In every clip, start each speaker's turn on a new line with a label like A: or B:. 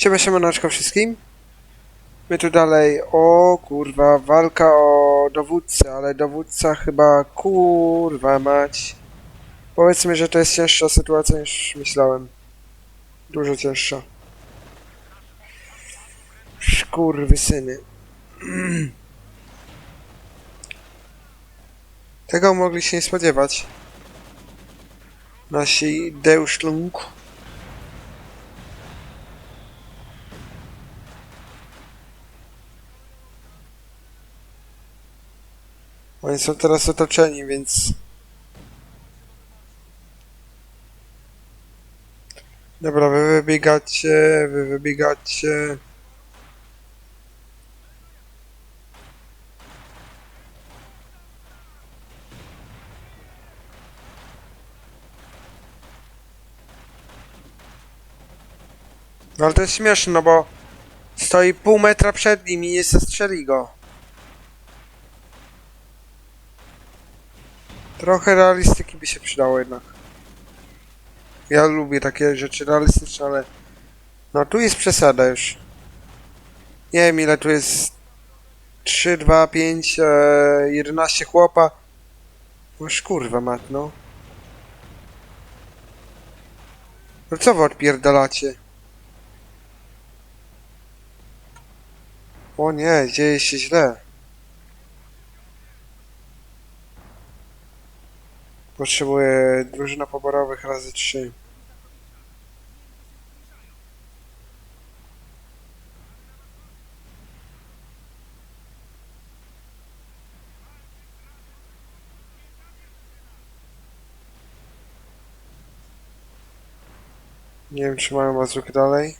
A: Siema, siemaneczko wszystkim. My tu dalej, o kurwa, walka o dowódcę, ale dowódca chyba, kurwa mać. Powiedzmy, że to jest cięższa sytuacja niż myślałem. Dużo cięższa. Kurwy syny. Tego mogli się nie spodziewać. Nasi Deutschlung. Oni są teraz otoczeni, więc... Dobra, wy wybiegacie, wy wybiegacie. No ale to jest śmieszne, no bo stoi pół metra przed nim i nie zastrzeli go. Trochę realistyki by się przydało jednak. Ja lubię takie rzeczy realistyczne, ale... No tu jest przesada już. Nie wiem ile tu jest... 3, 2, 5, e, 11 chłopa. Noż kurwa mat, no. No co wy odpierdalacie? O nie, dzieje się źle. Potrzebuję drużyna poborowych razy trzy. Nie wiem, czy mają bazukę dalej.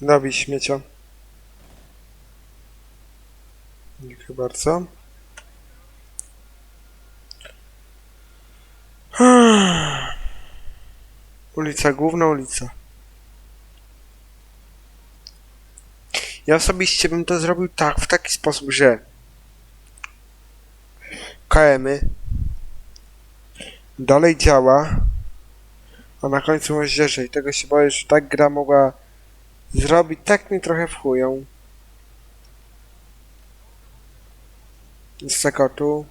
A: Dobij śmiecia. Dziękuję bardzo. Ulica, główna ulica. Ja osobiście bym to zrobił tak, w taki sposób, że KM-y dalej działa, a na końcu moździerze i tego się boję, że tak gra mogła zrobić, tak mi trochę wchują. Z zakotu.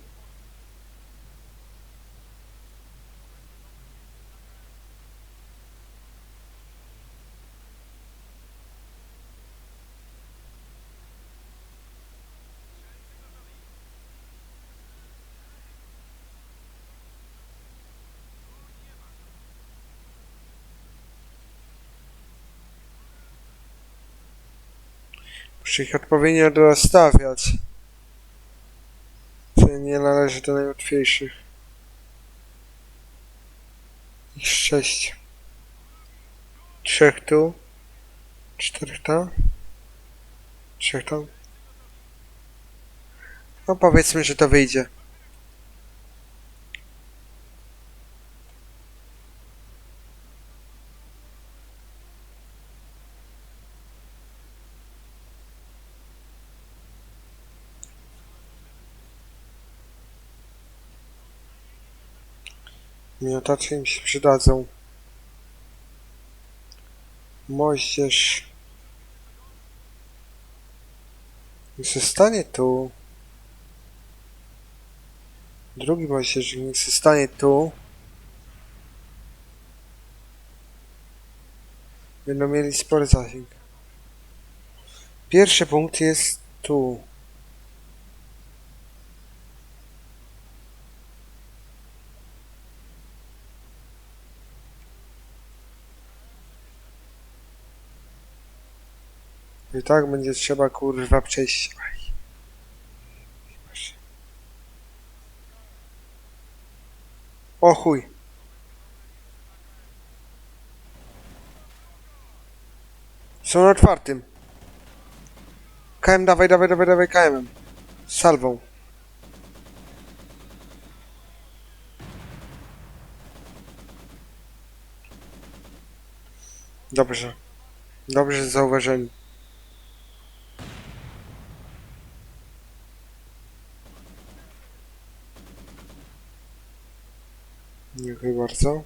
A: Muszę ich odpowiednio dostawiać. Co nie należy do najłatwiejszych. Ich sześć. Trzech tu. Czterech tam. Trzech tam. No powiedzmy, że to wyjdzie. Miotacze im się przydadzą. Moździerz. Niech się stanie tu. Drugi moździerz niech się stanie tu. Będą mieli spory zasięg. Pierwszy punkt jest tu. tak będzie trzeba kurwa przejść. Aj. O chuj. Są na czwartym. KM dawaj, dawaj, dawaj, dawaj KM. Z salwą. Dobrze. Dobrze zauważeni. Dziękuję bardzo.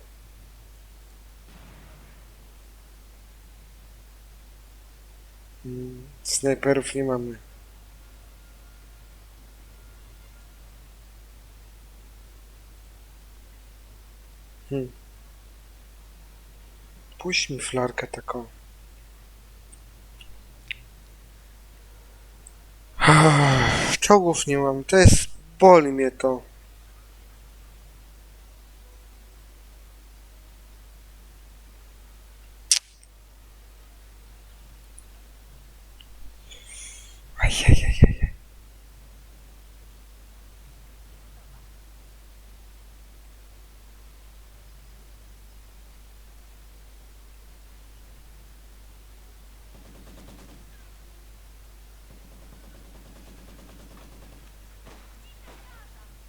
A: Mm, Snajperów nie mamy. Hmm. Puść mi flarkę taką. Czołgów nie mam. To jest... Boli mnie to.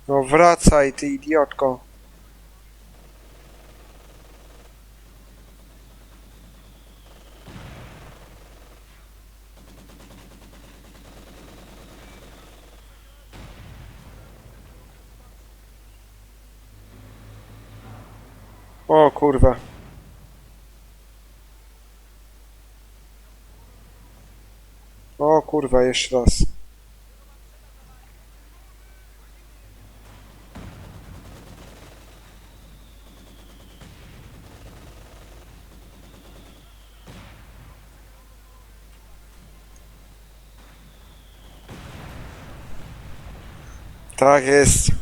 A: No wracaj, ty idiotko. O kurwa. O kurwa, jeszcze raz. Tak jest.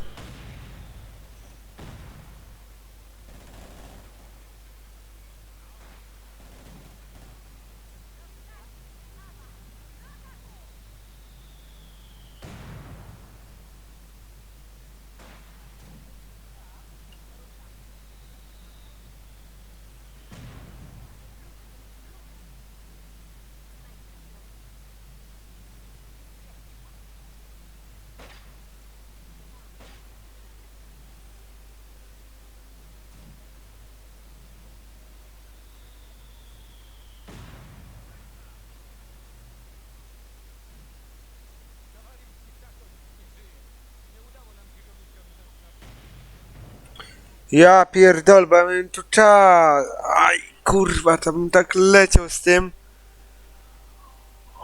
A: Ja pierdol, bo ja miałem tu czas. Aj, kurwa, to bym tak leciał z tym.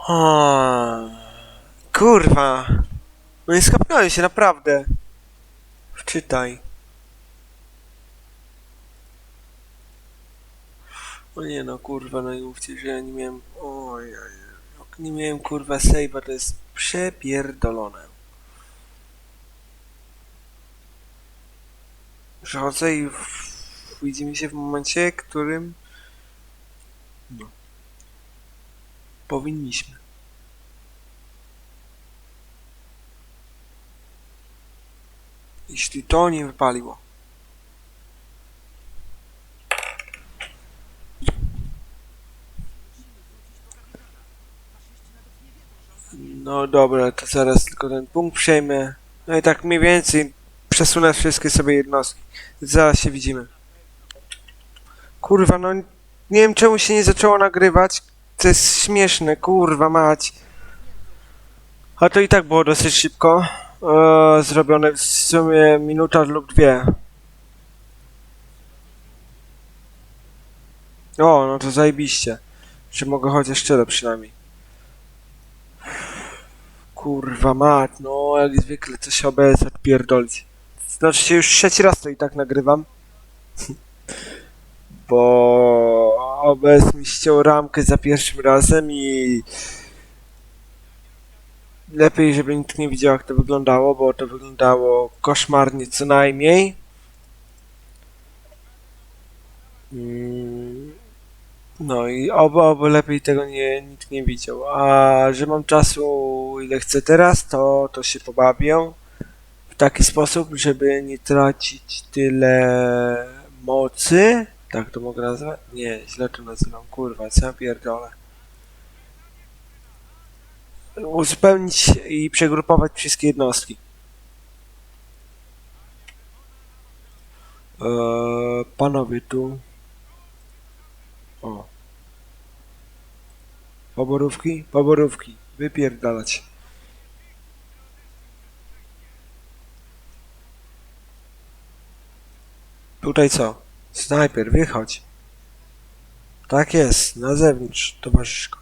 A: O, kurwa. No nie skapnąłem się, naprawdę. Wczytaj. O nie no, kurwa, no i mówcie, że ja nie miałem... Oj, oj, oj. Nie miałem, kurwa, save'a, to jest przepierdolone. Przechodzę i widzimy się w momencie, którym no, powinniśmy. Jeśli to nie wypaliło. No dobra, to zaraz tylko ten punkt przejmę. No i tak mniej więcej przesunę wszystkie sobie jednostki. Zaraz się widzimy. Kurwa, no nie wiem czemu się nie zaczęło nagrywać. To jest śmieszne, kurwa mać. A to i tak było dosyć szybko. E, zrobione w sumie minuta lub dwie. O, no to zajebiście. Że mogę chociaż tyle przynajmniej. Kurwa mać, no jak zwykle się OBS odpierdolić. Znaczy się już trzeci raz to i tak nagrywam. Bo OBS mi ściął ramkę za pierwszym razem i lepiej, żeby nikt nie widział jak to wyglądało, bo to wyglądało koszmarnie co najmniej. Mm, No i oby, oby lepiej tego nie, nikt nie widział. A że mam czasu ile chcę teraz, to, to się pobawię taki sposób, żeby nie tracić tyle mocy. Tak to mogę nazwać? Nie, źle to nazywam. Kurwa, ja pierdolę. Uzupełnić i przegrupować wszystkie jednostki. Eee, panowie tu. O. Poborówki? Poborówki. Wypierdalać. Tutaj co? Snajper, wychodź. Tak jest, na zewnątrz, towarzyszko.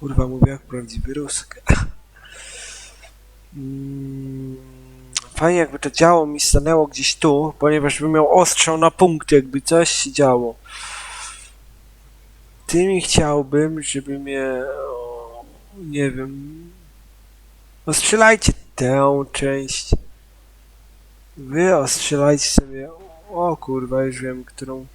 A: Kurwa, mówię jak prawdziwy Rusk. Mm, Fajnie jakby to działo mi stanęło gdzieś tu, ponieważ bym miał ostrzał na punkt, jakby coś się działo. Tymi chciałbym, żeby mnie... O, nie wiem... No strzelajcie tę część. Wy ostrzelajcie sobie. O kurwa, już wiem, którą.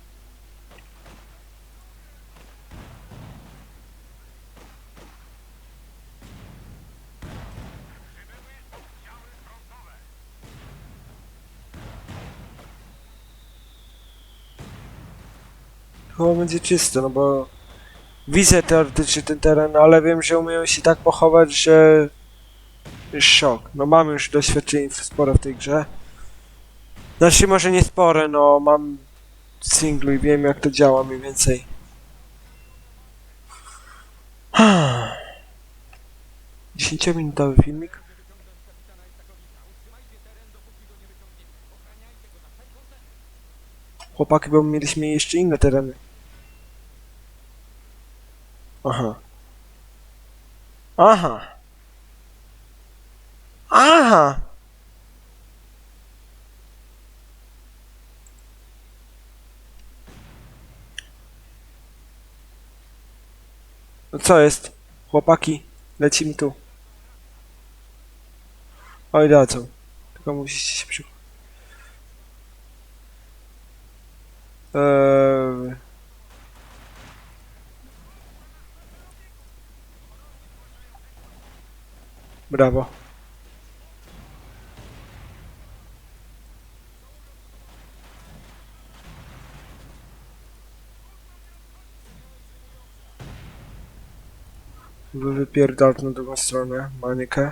A: Chyba będzie czysto, no bo widzę teoretycznie ten teren, ale wiem, że umieją się tak pochować, że szok. No mam już doświadczenie spore w tej grze. Znaczy może nie spore, no mam singlu i wiem jak to działa mniej więcej. 10-minutowy filmik. Chłopaki, bo mieliśmy jeszcze inne tereny. Aha. Aha. Aha. No co jest? Chłopaki, lecimy tu. Oj, dadzą. Tylko musicie się przy... Eee... Brawo. Wy wypierdol na drugą stronę, manikę.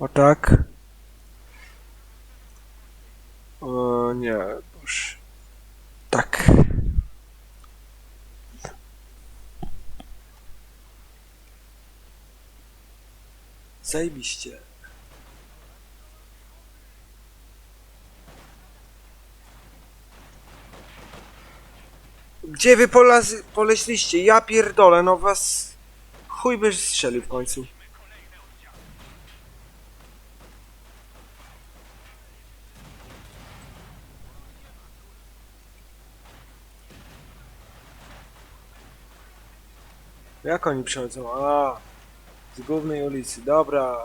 A: O tak. O nie, boż. Tak. Zajebiście. Gdzie wy polazy, poleśliście? Ja pierdolę, no was... Chuj byś strzelił w końcu. Jak oni przychodzą? A, z głównej ulicy. Dobra.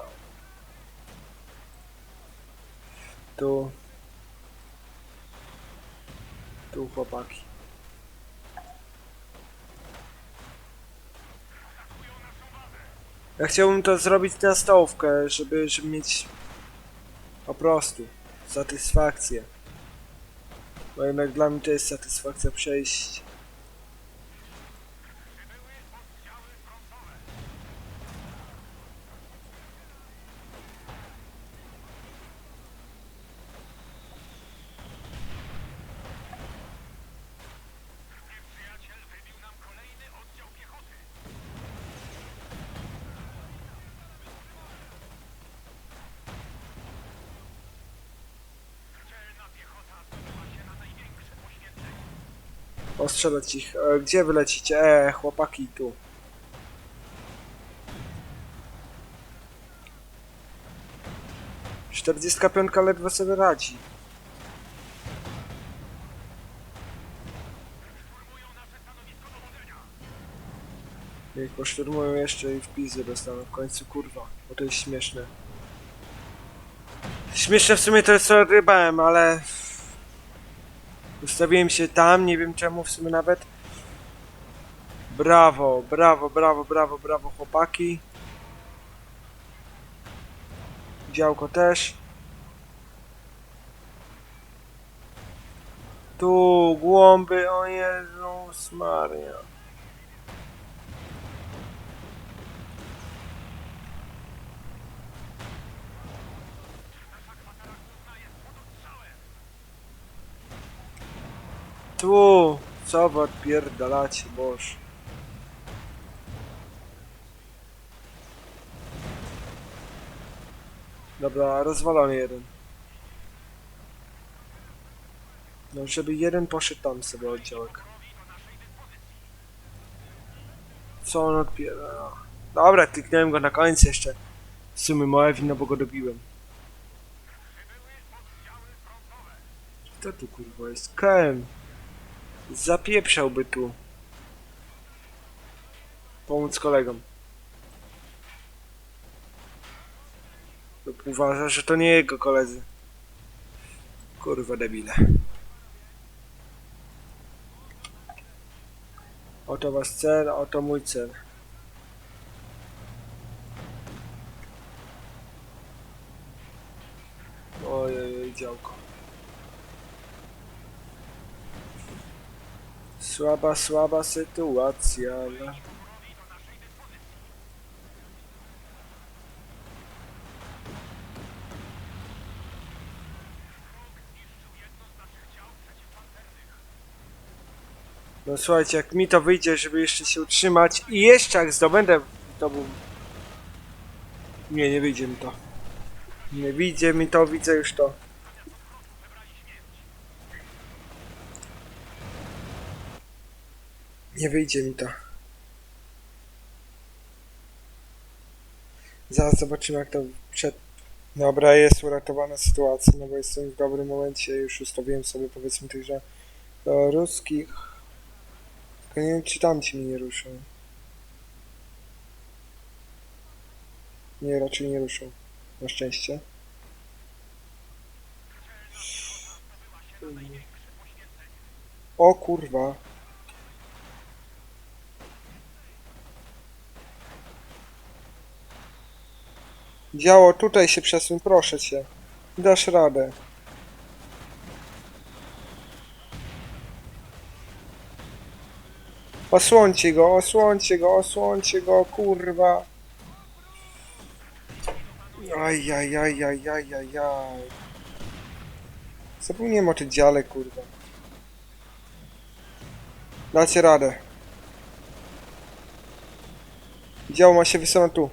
A: Tu. Tu chłopaki. Ja chciałbym to zrobić na stołówkę, żeby, żeby mieć po prostu satysfakcję. Bo jednak dla mnie to jest satysfakcja przejść Ostrzelać ich. E, gdzie wy lecicie? E, chłopaki tu. Czterdziestka piątka ledwo sobie radzi. Niech poszturmują jeszcze i w pizzy dostaną w końcu, kurwa, bo to jest śmieszne. Śmieszne w sumie to jest co rybałem, ale... Ustawiłem się tam, nie wiem czemu w sumie nawet. Brawo, brawo, brawo, brawo, brawo chłopaki. Działko też. Tu głąby, o Jezus Maria. Tu, co wy odpierdalacie, boż. Dobra, rozwalony jeden. No, żeby jeden poszedł tam sobie oddziałek. Co on odpiera? Dobra, kliknąłem go na końcu jeszcze. W sumie moja wina, bo go dobiłem. Kto tu kurwa jest? Kem. Zapieprzałby tu. Pomóc kolegom. Lub uważa, że to nie jego koledzy. Kurwa debile. Oto wasz cel, oto mój cel. Ojej, działko. Słaba, słaba sytuacja. No. No słuchajcie, jak mi to wyjdzie, żeby jeszcze się utrzymać i jeszcze jak zdobędę, to był... Nie, nie wyjdzie mi to. Nie wyjdzie mi to, widzę już to. Nie wyjdzie mi to. Zaraz zobaczymy jak to przed... Dobra, jest uratowana sytuacja, no bo jestem w dobrym momencie, już ustawiłem sobie powiedzmy tych, że do ruskich. Tylko nie wiem czy tamci mnie nie ruszą. Nie, raczej nie ruszą. Na szczęście. O kurwa. Działo, tutaj się przesuń, proszę cię. Dasz radę. Osłońcie go, osłońcie go, osłońcie go, kurwa. Aj, aj, aj, aj, aj, aj, aj. Zapomniałem o tym dziale, kurwa. Dacie radę. Dział ma się wysunąć tu.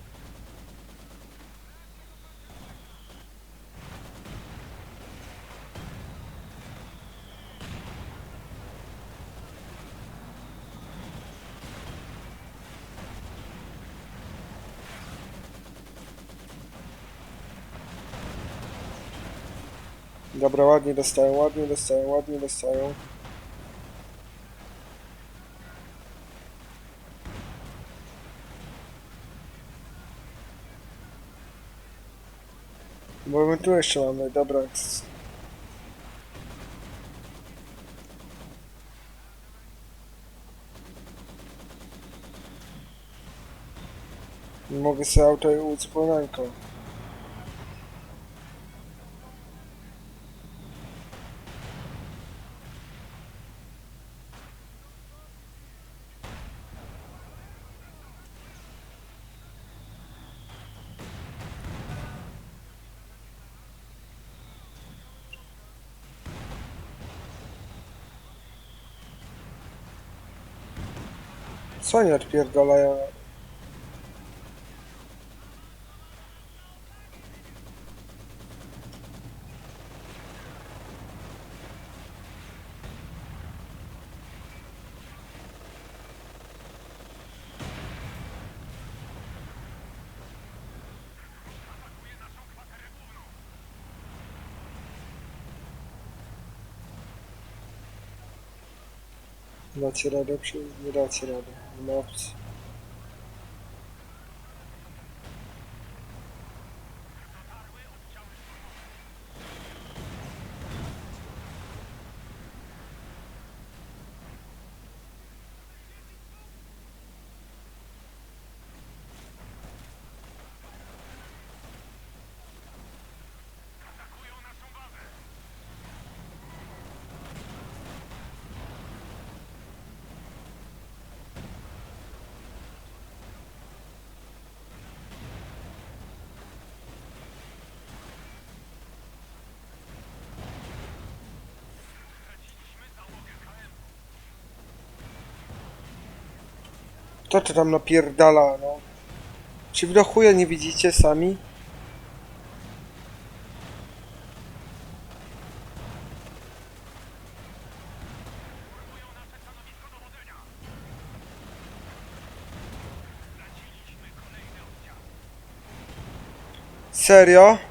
A: Dobra, ładnie dostają, ładnie dostają, ładnie dostają. Bo my tu jeszcze mamy, dobra. Mogę sobie auto uzupełnianko. Co oni odpierdalają? Dacie radę? Czy nie dacie radę? Nie opcji. To tam napierdala, no. Czy do chuja nie widzicie sami? Serio?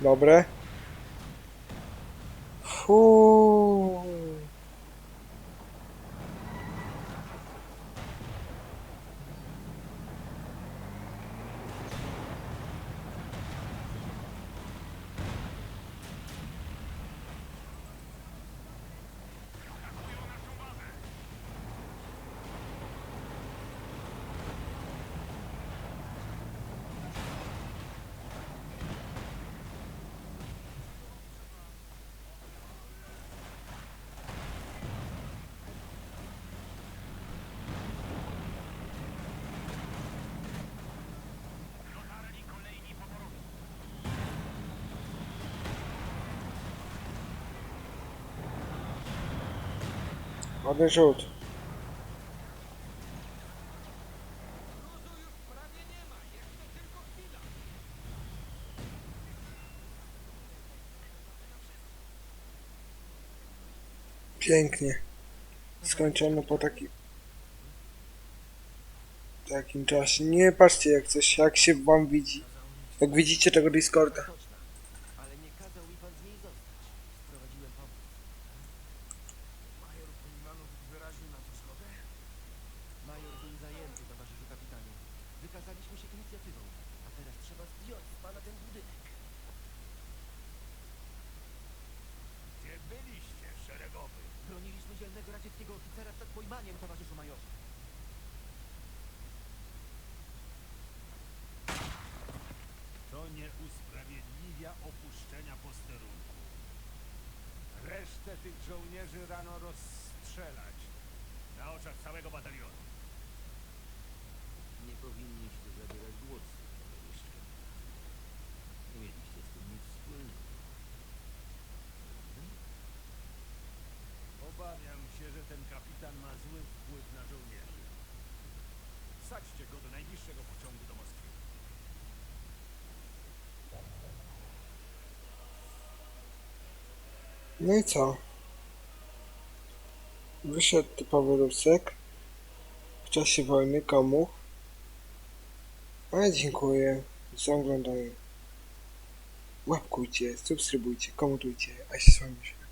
A: Dobre. Fuu. Ładny rzut. Pięknie. Skończono po takim takim czasie. Nie patrzcie jak coś, jak się wam widzi. Jak widzicie tego Discorda.
B: Oczach całego batalionu.
C: Nie powinniście zabierać głosu, towarzysze. Nie mieliście z tym nic wspólnego.
B: Obawiam się, że ten kapitan ma zły wpływ na żołnierzy. Sadźcie go do najbliższego pociągu do Moskwy.
A: No i co? Wyszedł typowy rusek. W czasie wojny komu? A dziękuję za oglądanie. Łapkujcie, subskrybujcie, komentujcie, a się z wami.